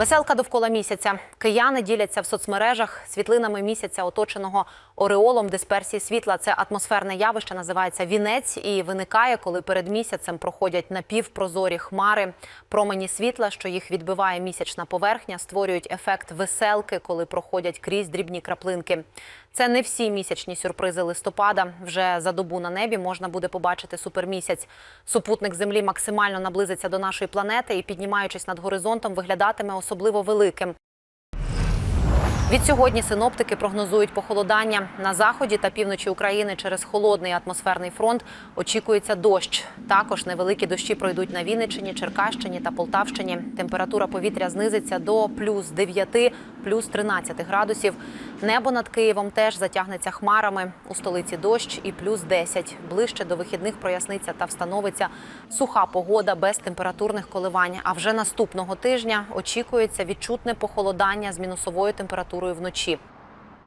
Веселка довкола місяця. Кияни діляться в соцмережах світлинами місяця, оточеного ореолом дисперсії світла. Це атмосферне явище, називається вінець і виникає, коли перед місяцем проходять напівпрозорі хмари. Промені світла, що їх відбиває місячна поверхня, створюють ефект веселки, коли проходять крізь дрібні краплинки. Це не всі місячні сюрпризи листопада. Вже за добу на небі можна буде побачити супермісяць. Супутник Землі максимально наблизиться до нашої планети і, піднімаючись над горизонтом, виглядатиме особливо великим. Від сьогодні синоптики прогнозують похолодання на заході та півночі України через холодний атмосферний фронт. Очікується дощ. Також невеликі дощі пройдуть на Вінниччині, Черкащині та Полтавщині. Температура повітря знизиться до плюс 9, плюс 13 градусів. Небо над Києвом теж затягнеться хмарами. У столиці дощ і плюс 10. Ближче до вихідних проясниться та встановиться суха погода без температурних коливань. А вже наступного тижня очікується відчутне похолодання з мінусовою температурою вночі.